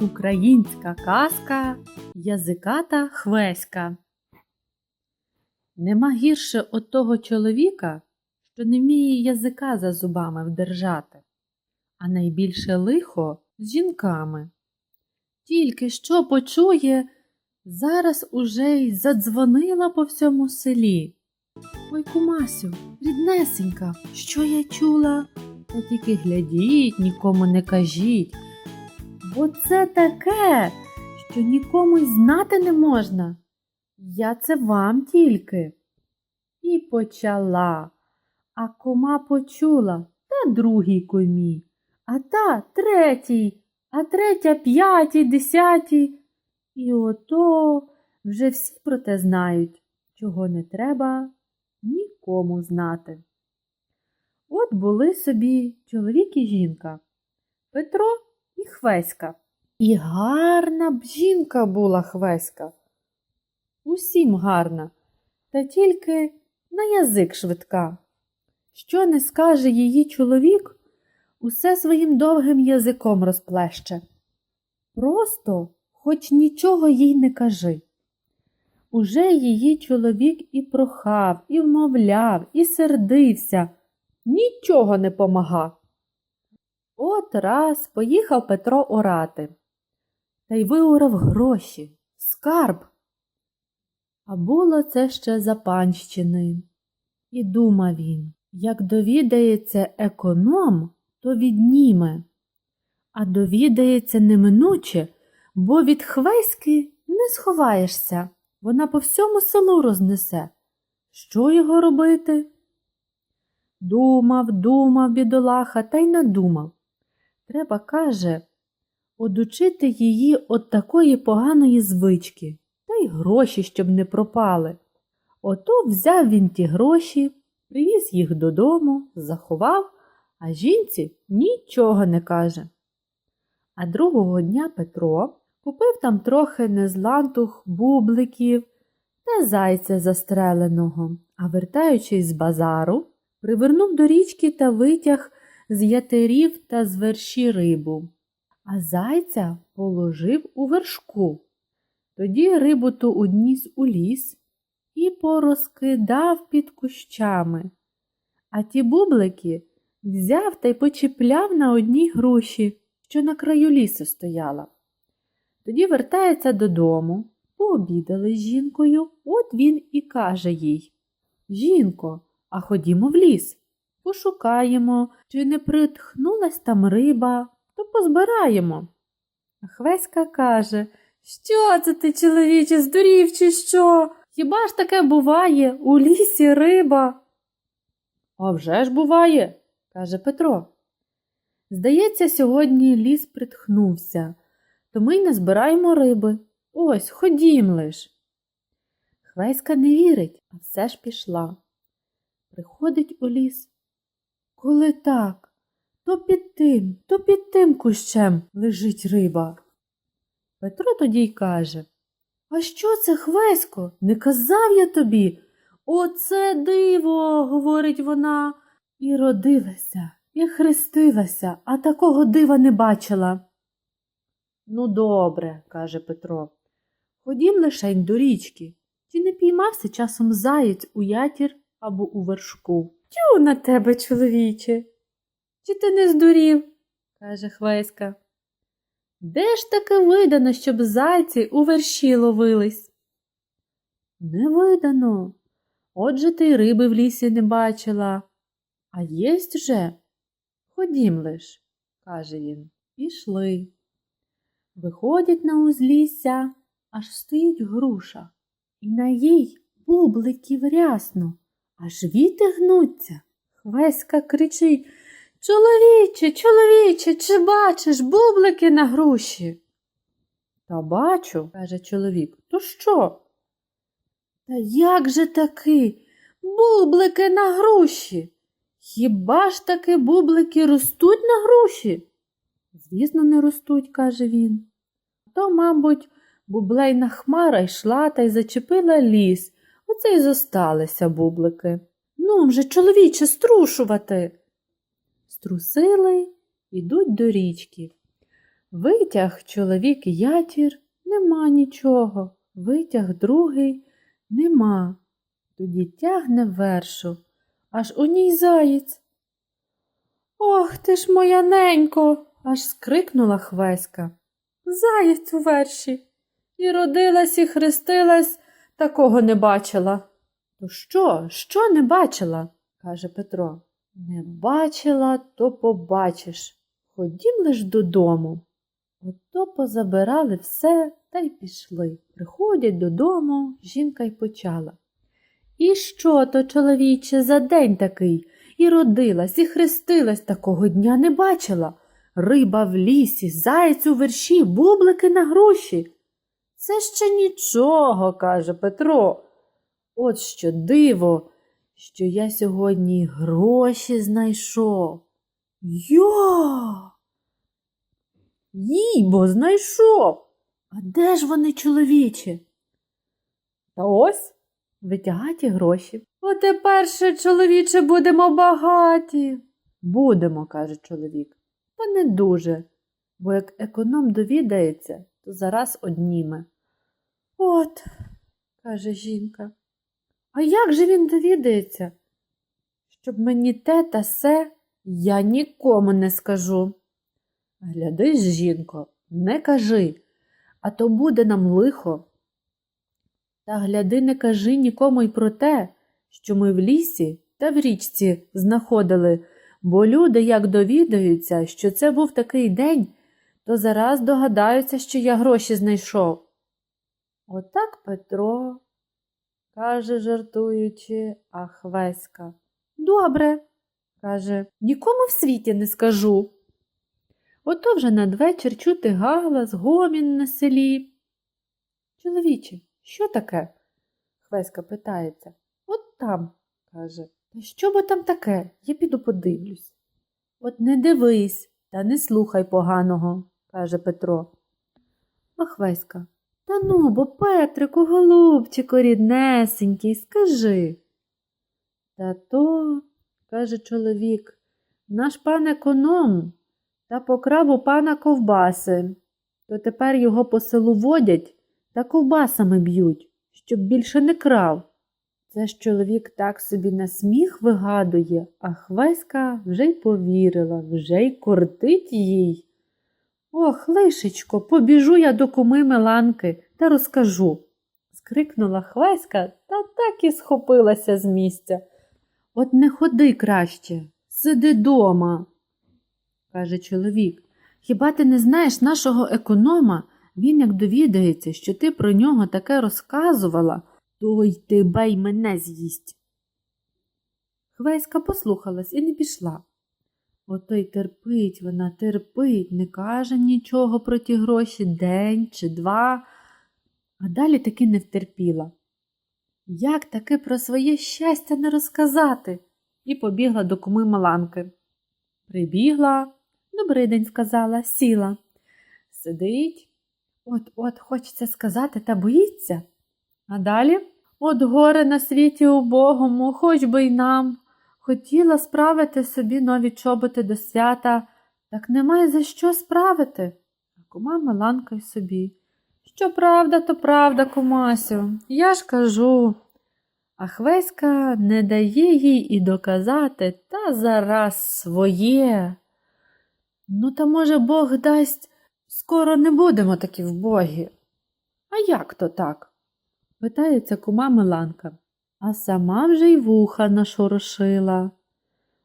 Українська казка Язиката Хвеська. Нема гірше от того чоловіка, що не вміє язика за зубами вдержати, а найбільше лихо з жінками. Тільки що почує, зараз уже й задзвонила по всьому селі. Ой, кумасю, ріднесенька, що я чула? Та тільки глядіть, нікому не кажіть. Бо це таке, що нікому й знати не можна. Я це вам тільки. І почала. А кома почула та другій комі, а та третій, а третя п'ятій, десятій. І ото вже всі про те знають, чого не треба нікому знати. От були собі чоловік і жінка Петро і Хвеська. І гарна б жінка була Хвеська. Усім гарна, та тільки на язик швидка. Що не скаже її чоловік, усе своїм довгим язиком розплеще. Просто хоч нічого їй не кажи. Уже її чоловік і прохав, і вмовляв, і сердився, нічого не помагав. От раз поїхав Петро орати та й виорав гроші, скарб. А було це ще за панщини. І думав він, як довідається економ, то відніме, а довідається неминуче, бо від хвеськи не сховаєшся, вона по всьому селу рознесе. Що його робити? Думав, думав, бідолаха, та й надумав. Треба, каже, одучити її от такої поганої звички, та й гроші, щоб не пропали. Ото взяв він ті гроші, привіз їх додому, заховав, а жінці нічого не каже. А другого дня Петро купив там трохи незлантух бубликів та зайця застреленого, а вертаючись з базару, привернув до річки та витяг з ятерів та з верші рибу, а зайця положив у вершку. Тоді рибу ту одніс у ліс і порозкидав під кущами, а ті бублики взяв та й почіпляв на одній груші, що на краю лісу стояла. Тоді вертається додому, пообідали з жінкою, от він і каже їй Жінко, а ходімо в ліс. Пошукаємо, чи не притхнулась там риба, то позбираємо. Хвеська каже Що це ти, чоловіче, здурів, чи що? Хіба ж таке буває у лісі риба? А вже ж буває, каже Петро. Здається, сьогодні ліс притхнувся, то ми й не збираємо риби. Ось, ходім лиш. Хвеська не вірить, а все ж пішла. Приходить у ліс. Коли так, то під тим, то під тим кущем лежить риба. Петро тоді й каже А що це, Хвесько? Не казав я тобі? Оце диво, говорить вона, і родилася, і хрестилася, а такого дива не бачила. Ну, добре, каже Петро. Ходім лишень до річки. Чи не піймався часом заєць у ятір або у вершку? Тю на тебе, чоловіче. Чи ти не здурів? каже Хвеська. Де ж таки видано, щоб зайці у верші ловились? Не видано. Отже ти й риби в лісі не бачила. А єсть же? Ходім лиш, каже він. Пішли. Виходять на узлісся, аж стоїть груша, і на їй бубликів рясно, аж віти гнуться. Хвеська кричить Чоловіче, чоловіче, чи бачиш бублики на груші? Та бачу, каже чоловік. То що? Та як же таки? Бублики на груші? Хіба ж таки бублики ростуть на груші? Звісно, не ростуть, каже він. То, мабуть, бублейна хмара йшла та й зачепила ліс. Оце й зосталися бублики. Ну вже, чоловіче, струшувати. Струсили, ідуть до річки. Витяг чоловік ятір, нема нічого. Витяг другий, нема. Тоді тягне вершу, аж у ній заєць. Ох ти ж моя ненько, аж скрикнула Хвеська. Заєць у верші. І родилась, і хрестилась, такого не бачила. То що, що не бачила? каже Петро. Не бачила, то побачиш. Ходім лиш додому. Ото позабирали все та й пішли. Приходять додому, жінка й почала. І що то, чоловіче, за день такий? І родилась, і хрестилась, такого дня не бачила. Риба в лісі, заєць у верші, бублики на груші. Це ще нічого, каже Петро. От що диво, що я сьогодні гроші знайшов. Я. Їй бо знайшов. А де ж вони, чоловіче? Та ось витягаті гроші. Отепер ще, чоловіче, будемо багаті. Будемо, каже чоловік. Та не дуже, бо як економ довідається, то зараз одніме. От, каже жінка. А як же він довідається? Щоб мені те та се, я нікому не скажу. Глядись, жінко, не кажи, а то буде нам лихо. Та гляди, не кажи нікому й про те, що ми в лісі та в річці знаходили, бо люди, як довідаються, що це був такий день, то зараз догадаються, що я гроші знайшов. Отак Петро, каже, жартуючи, а Хвеська. Добре, каже, нікому в світі не скажу. Ото вже надвечір чути галас, гомін на селі. Чоловіче, що таке? Хвеська питається. От там, каже. Та що бо там таке? Я піду подивлюсь. От не дивись та не слухай поганого, каже Петро. А Хвеська. Та ну, бо Петрику, голубчику, ріднесенький, скажи. Та то, каже чоловік, наш пан економ та покрав у пана ковбаси, то тепер його по селу водять та ковбасами б'ють, щоб більше не крав. Це ж чоловік так собі на сміх вигадує, а Хвеська вже й повірила, вже й кортить їй. Ох, лишечко, побіжу я до куми Миланки та розкажу. скрикнула Хвеська та так і схопилася з місця. От не ходи краще, сиди дома, каже чоловік. Хіба ти не знаєш нашого економа? Він як довідається, що ти про нього таке розказувала, то й тебе й мене з'їсть. Хвеська послухалась і не пішла. Ото й терпить вона, терпить, не каже нічого про ті гроші день чи два, а далі таки не втерпіла. Як таки про своє щастя не розказати? І побігла до куми Маланки. Прибігла, добрий день сказала, сіла. Сидить, от-от хочеться сказати, та боїться. А далі от горе на світі убогому, хоч би й нам. Хотіла справити собі нові чоботи до свята, так немає за що справити. А кума Миланка й собі. Що правда, то правда, кумасю, я ж кажу. А Хвеська не дає їй і доказати та зараз своє. Ну, та, може, Бог дасть, скоро не будемо такі вбогі. А як то так? питається кума Миланка, а сама вже й вуха нашорошила.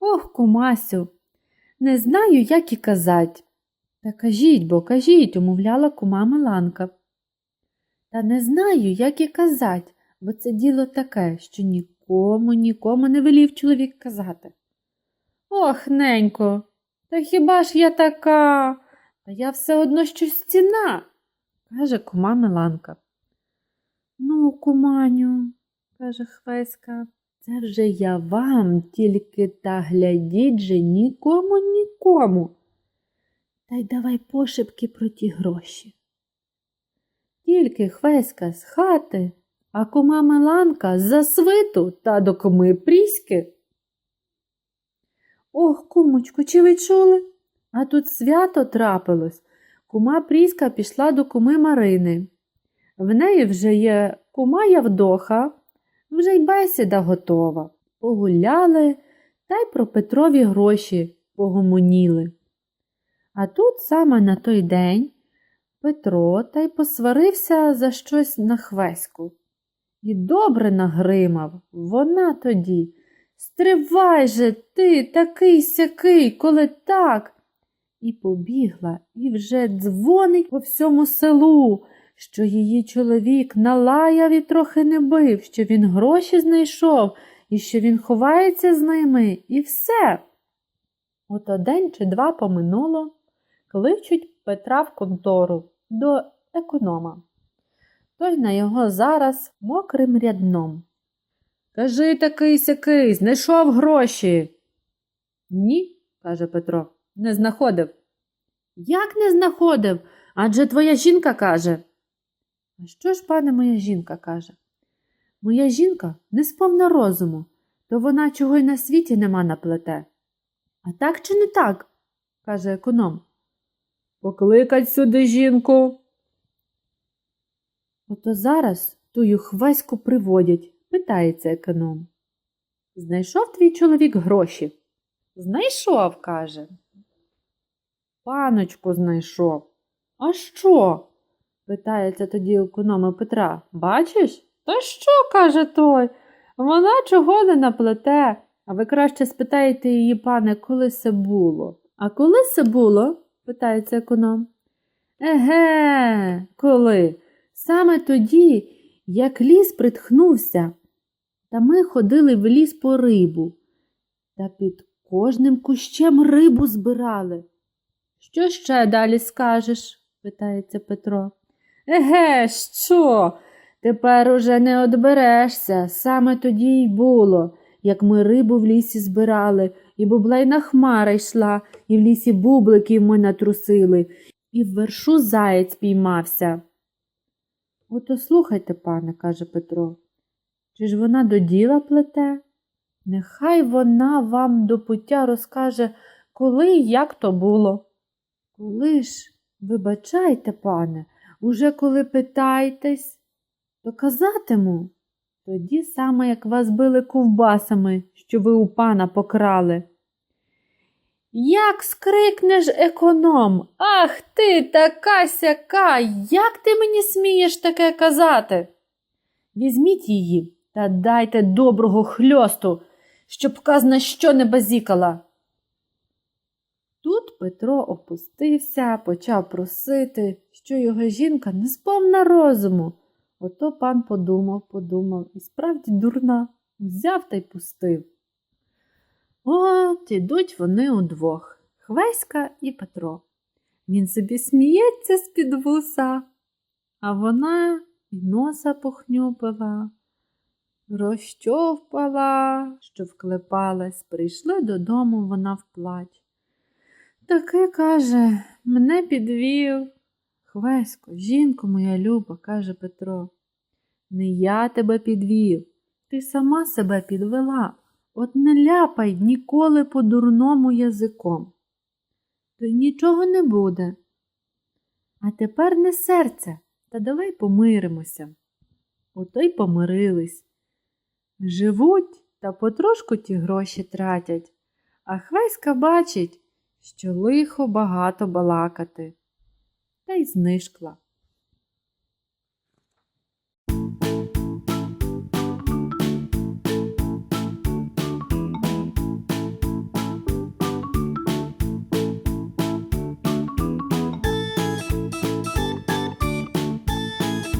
Ох, кумасю, не знаю, як і казать. Та кажіть, бо кажіть, умовляла кума Миланка. Та не знаю, як і казать, бо це діло таке, що нікому, нікому не велів чоловік казати. Ох, ненько, та хіба ж я така? Та я все одно щось ціна, каже кума Миланка. Ну, куманю, каже Хвеська, це вже я вам, тільки та глядіть же нікому, нікому. Та й давай пошепки про ті гроші. Тільки Хвеська з хати, а кума Миланка за свиту та до куми Пріськи. Ох, кумочку, чи ви чули? А тут свято трапилось. Кума Пріська пішла до куми Марини. В неї вже є кума Явдоха, вже й бесіда готова. Погуляли та й про Петрові гроші погомоніли. А тут саме на той день Петро та й посварився за щось на хвеську. І добре нагримав вона тоді. Стривай же ти такий сякий, коли так. І побігла, і вже дзвонить по всьому селу, що її чоловік налаяв і трохи не бив, що він гроші знайшов, і що він ховається з ними, і все. Ото день чи два поминуло, кличуть Петра в контору до економа. Той на його зараз мокрим рядном. Кажи такий сякий, знайшов гроші. Ні, каже Петро, не знаходив. Як не знаходив? Адже твоя жінка каже. А що ж, пане, моя жінка каже? Моя жінка не сповна розуму, то вона чого й на світі нема наплете. А так чи не так? каже економ. Покликать сюди жінку. Ото зараз тую хвеську приводять, питається економ. Знайшов твій чоловік гроші? Знайшов, каже. Паночку знайшов. А що? Питається тоді економа Петра. Бачиш? Та що, каже той? Вона чого не наплете? А ви краще спитаєте її, пане, коли це було. А коли це було? питається економ. Еге, коли? Саме тоді, як ліс притхнувся, та ми ходили в ліс по рибу, та під кожним кущем рибу збирали. Що ще далі скажеш? питається Петро. Еге, що? Тепер уже не одберешся. Саме тоді й було, як ми рибу в лісі збирали, і бублейна хмара йшла, і в лісі бубликів ми натрусили, і в вершу заєць піймався. Ото слухайте, пане, каже Петро, чи ж вона до діла плете? Нехай вона вам до пуття розкаже, коли і як то було. Коли ж, вибачайте, пане, уже коли питаєтесь, то казатиму. Тоді саме, як вас били ковбасами, що ви у пана покрали. Як скрикнеш економ, ах ти така сяка, як ти мені смієш таке казати? Візьміть її та дайте доброго хльосту, щоб казна що не базікала. Петро опустився, почав просити, що його жінка не сповна розуму. Ото пан подумав, подумав і справді дурна, узяв та й пустив. От ідуть вони удвох Хвеська і Петро. Він собі сміється з-під вуса, а вона й носа похнюпила, розчовпала, що вклепалась, прийшли додому вона вплач. Таке, каже, мене підвів. Хвесько, жінко моя люба, каже Петро. Не я тебе підвів, ти сама себе підвела. От не ляпай ніколи по дурному язиком. То нічого не буде. А тепер не серце, та давай помиримося. Ото й помирились. Живуть та потрошку ті гроші тратять, а хвеська бачить, що лихо багато балакати. Та й знишкла.